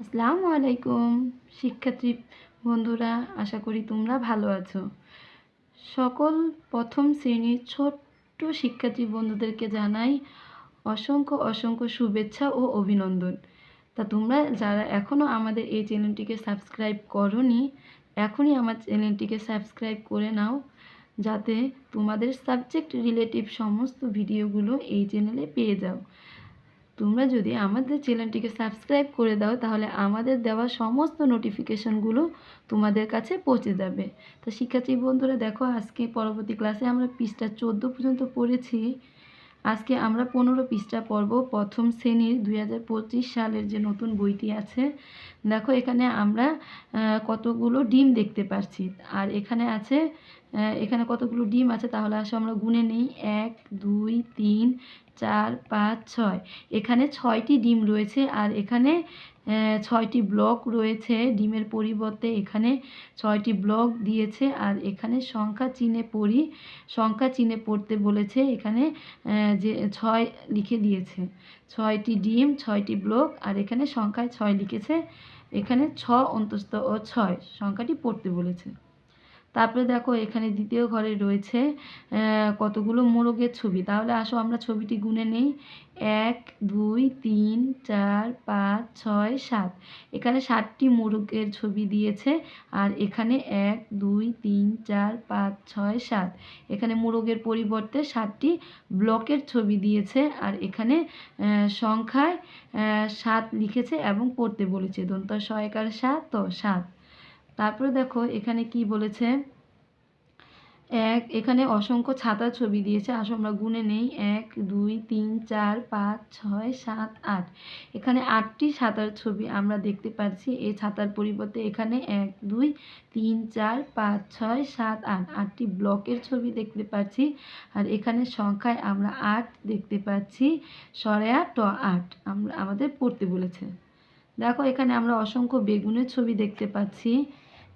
আসসালামু আলাইকুম শিক্ষার্থী বন্ধুরা, আশা করি তোমরা ভালো আছো। সকল প্রথম শ্রেণির ছোট্ট শিক্ষার্থী বন্ধুদেরকে জানাই অসংখ্য অসংখ্য শুভেচ্ছা ও অভিনন্দন। তা তোমরা যারা এখনও আমাদের এই চ্যানেলটিকে সাবস্ক্রাইব করনি, এখনই আমার চ্যানেলটিকে সাবস্ক্রাইব করে নাও, যাতে তোমাদের সাবজেক্ট রিলেটিভ সমস্ত ভিডিওগুলো এই চ্যানেলে পেয়ে যাও। তোমরা যদি আমাদের চ্যানেলটিকে সাবস্ক্রাইব করে দাও, তাহলে আমাদের দেওয়া সমস্ত নোটিফিকেশনগুলো তোমাদের কাছে পৌঁছে যাবে। তো শিক্ষার্থী বন্ধুরা, দেখো আজকে পরবর্তী ক্লাসে আমরা পৃষ্ঠা চোদ্দ পর্যন্ত পড়েছি। আজকে আমরা পনেরো পৃষ্ঠা পড়ব। প্রথম শ্রেণির দুই হাজার পঁচিশ সালের যে নতুন বইটি আছে, দেখো এখানে আমরা কতগুলো ডিম দেখতে পাচ্ছি আর এখানে আছে এখানে কতগুলো ডিম আছে, তাহলে আসো আমরা গুনে নেই। এক, দুই, তিন চার, পাঁচ, ছয়। এখানে ছয়টি ডিম রয়েছে আর এখানে ছয়টি ব্লক রয়েছে। ডিমের পরিবর্তে এখানে ছয়টি ব্লক দিয়েছে আর এখানে সংখ্যা চিনে পড়ি, সংখ্যা চিনে পড়তে বলেছে। এখানে যে, ছয় লিখে দিয়েছে। ছয়টি ডিম, ছয়টি ব্লক আর এখানে সংখ্যায় ছয় লিখেছে। এখানে ছ অন্তস্থ ও ছয়। সংখ্যাটি পড়তে বলেছে। তারপরে দেখো এখানে দ্বিতীয় ঘরে রয়েছে কতগুলো মোরগের ছবি। তাহলে আসো আমরা ছবিটি গুনে নেই। এক, দুই, তিন, চার, পাঁচ, ছয়, সাত। এখানে সাতটি মোরগের ছবি দিয়েছে আর এখানে এক, দুই, তিন, চার, পাঁচ, ছয়, সাত। এখানে মোরগের পরিবর্তে সাতটি ব্লকের ছবি দিয়েছে আর এখানে সংখ্যায় সাত লিখেছে এবং পড়তে বলেছে। দন্ত সয়কার সাত, তো, সাত। তারপরে দেখো এখানে কি বলেছে? এক, এখানে অসংখ্য ছাতার ছবি দিয়েছে, আসো আমরা গুনে নেই। এক, দুই, তিন, চার, পাঁচ, ছয়, সাত, আট। এখানে আটটি ছাতার ছবি আমরা দেখতে পাচ্ছি। এই ছাতার পরিবর্তে এখানে এক, দুই, তিন, চার, পাঁচ, ছয়, সাত, আট, আটটি ব্লকের ছবি দেখতে পাচ্ছি। আর এখানে সংখ্যায় আমরা আট দেখতে পাচ্ছি। সরেয়া ট, আট আমরা, আমাদের পড়তে বলেছে। দেখো এখানে আমরা অসংখ্য বেগুনের ছবি দেখতে পাচ্ছি।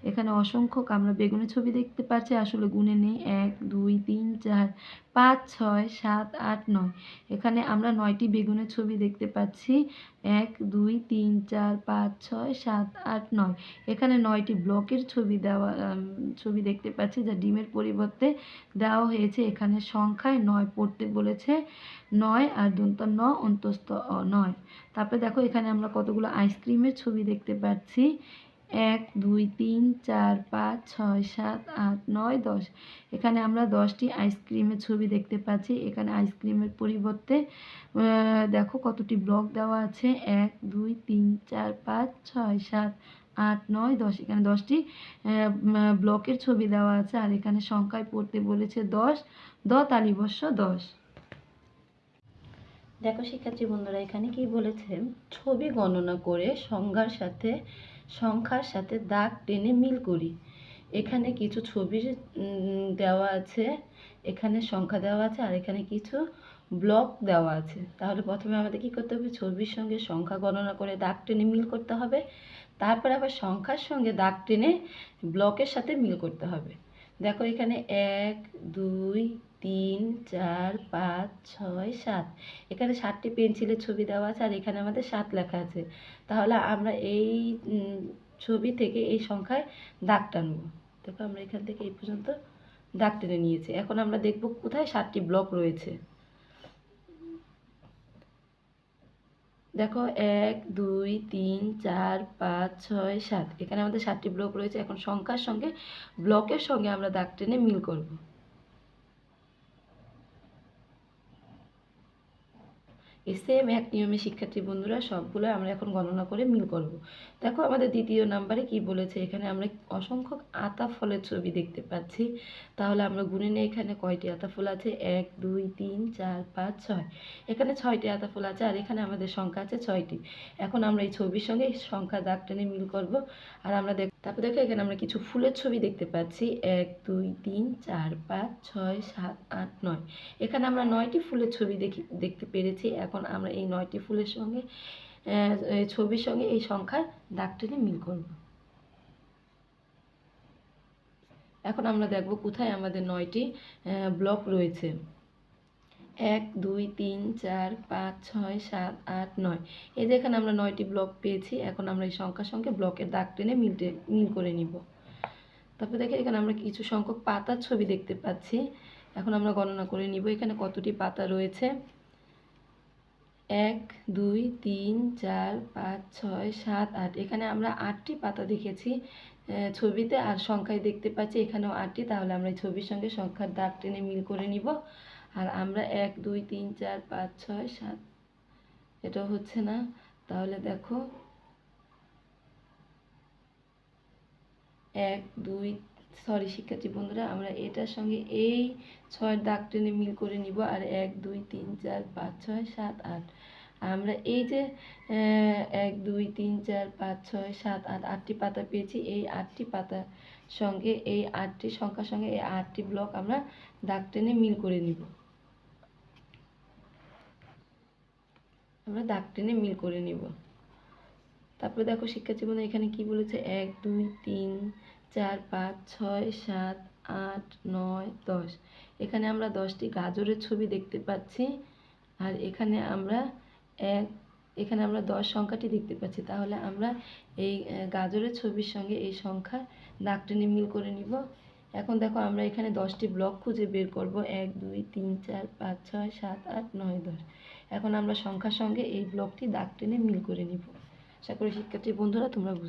এখানে অসংখ্য আমরা বেগুনের ছবি দেখতে পাচ্ছি আসলে গুণে নেই। এক, দুই, তিন, চার, পাঁচ, ছয়, সাত, আট, নয়। এখানে আমরা নয়টি বেগুনের ছবি দেখতে পাচ্ছি। এক, দুই, তিন, চার, পাঁচ, ছয়, সাত, আট, নয়। এখানে নয়টি ব্লকের ছবি দেওয়া ছবি দেখতে পাচ্ছি যা ডিমের পরিবর্তে দেওয়া হয়েছে। এখানে সংখ্যায় নয় পড়তে বলেছে। নয় আর দন্ত ন, অন্তস্থ নয়। তারপরে দেখো এখানে আমরা কতগুলো আইসক্রিমের ছবি দেখতে পাচ্ছি। এক, দুই, তিন, চার, পাঁচ, ছয়, সাত, আট, নয়, দশ। এখানে আমরা দশটি আইসক্রিমের ছবি দেখতে পাচ্ছি। এখানে আইসক্রিমের পরিবর্তে দেখো কতটি ব্লক দেওয়া আছে। এক, দুই, তিন, চার, পাঁচ, ছয়, সাত, আট, নয়, দশ। এখানে দশটি ব্লকের ছবি দেওয়া আছে। আর এখানে সংখ্যায় পড়তে বলেছে দশ। দ তালিবস্য দশ। দেখো শিক্ষার্থী বন্ধুরা, এখানে কি বলেছে? ছবি গণনা করে সংজ্ঞার সাথে সংখ্যার সাথে দাগ টেনে মিল করি। এখানে কিছু ছবির দেওয়া আছে, এখানে সংখ্যা দেওয়া আছে, আর এখানে কিছু ব্লক দেওয়া আছে। তাহলে প্রথমে আমাদের কি করতে হবে? ছবির সঙ্গে সংখ্যা গণনা করে দাগ টেনে মিল করতে হবে। তারপর আবার সংখ্যার সঙ্গে দাগ টেনে ব্লকের সাথে মিল করতে হবে। দেখো এখানে এক, দুই তিন, চার, পাঁচ, ছয়, সাত। এখানে সাতটি পেন্সিলের ছবি দেওয়া আছে আর এখানে আমাদের সাত লেখা আছে। তাহলে আমরা এই ছবি থেকে এই সংখ্যায় দাগ টানবো। দেখো আমরা এখান থেকে এই পর্যন্ত দাগ টেনে নিয়েছি। এখন আমরা দেখব কোথায় সাতটি ব্লক রয়েছে। দেখো এক, দুই, তিন, চার, পাঁচ, ছয়, সাত। এখানে আমাদের সাতটি ব্লক রয়েছে। এখন সংখ্যার সঙ্গে, ব্লকের সঙ্গে আমরা দাগ টেনে মিল করব। সেম এক নিয়মে শিক্ষার্থী বন্ধুরা, সবগুলো আমরা এখন গণনা করে মিল করব। দেখো আমাদের দ্বিতীয় নাম্বারে কি বলেছে? এখানে আমরা অসংখ্য আতা ফলের ছবি দেখতে পাচ্ছি। তাহলে আমরা গুনে নিই এখানে কয়টি আতা ফুল আছে? এক, দুই, তিন, চার, পাঁচ, ছয়। এখানে ছয়টি আতা ফুল আছে আর এখানে আমাদের সংখ্যা আছে ছয়টি। এখন আমরা এই ছবির সঙ্গে সংখ্যা দাগ টেনে মিল করব। আর আমরা দেখ তারপর দেখো, এখানে আমরা কিছু ফুলের ছবি দেখতে পাচ্ছি। এক, দুই, তিন, চার, পাঁচ, ছয়, সাত, আট, নয়। এখানে আমরা নয়টি ফুলের ছবি দেখি, দেখতে পেরেছি। এখন আমরা এই নয়টি ফুলের সঙ্গে ছবির সঙ্গে এই সংখ্যার দাগ মিল করব। এখন আমরা দেখব কোথায় আমাদের নয়টি ব্লক রয়েছে। এক, দুই, তিন, চার, পাঁচ, ছয়, সাত, আট, নয়। এই যে এখানে আমরা নয়টি ব্লক পেয়েছি, এখন আমরা এই সংখ্যার সঙ্গে ব্লকের দাগ টেনে মিলটে, মিল করে নিব। তারপরে দেখে এখানে আমরা কিছু সংখ্যক পাতার ছবি দেখতে পাচ্ছি। এখন আমরা গণনা করে নিব এখানে কতটি পাতা রয়েছে। এক, দুই, তিন, চার, পাঁচ, ছয়, সাত, আট। এখানে আমরা আটটি পাতা দেখেছি ছবিতে, আর সংখ্যায় দেখতে পাচ্ছি এখানেও আটটি। তাহলে আমরা এই ছবির সঙ্গে সংখ্যার দাগ টেনে মিল করে নিব। আর আমরা এক, দুই, তিন, চার, পাঁচ, ছয়, সাত। এটা হচ্ছে না? তাহলে দেখো। এক, দুই, সরি, শিক্ষার্থী বন্ধুরা, আমরা এটার সঙ্গে এই ছয়ের দাগ টেনে মিল করে নিব। আর এক, দুই, তিন, চার, পাঁচ, ছয়, সাত, আট। আমরা এই যে এক, দুই, তিন, চার, পাঁচ, ছয়, সাত, আট, আটটি পাতা পেয়েছি। এই আটটি পাতার সঙ্গে, এই আটটি সংখ্যার সঙ্গে এই আটটি ব্লক আমরা দাগ টেনে মিল করে নিব। আমরা দাগ টেনে মিল করে নিব। তারপরে দেখো শিক্ষার্থী বন্ধু এখানে কি বলেছে? এক, দুই, তিন, চার, পাঁচ, ছয়, সাত, আট, নয়, দশ। এখানে আমরা দশটি গাজরের ছবি দেখতে পাচ্ছি আর এখানে আমরা এক, এখানে আমরা দশ সংখ্যাটি দেখতে পাচ্ছি। তাহলে আমরা এই গাজরের ছবির সঙ্গে এই সংখ্যার দাগ টেনে মিল করে নিব। এখন দেখো আমরা এখানে দশটি ব্লক খুঁজে বের করব। এক, দুই, তিন, চার, পাঁচ, ছয়, সাত, আট, নয়, দশ। এখন আমরা সংখ্যার সঙ্গে এই ব্লকটি দাগ টেনে মিল করে নিব। আশা করি শিক্ষার্থী বন্ধুরা তোমরা বুঝতে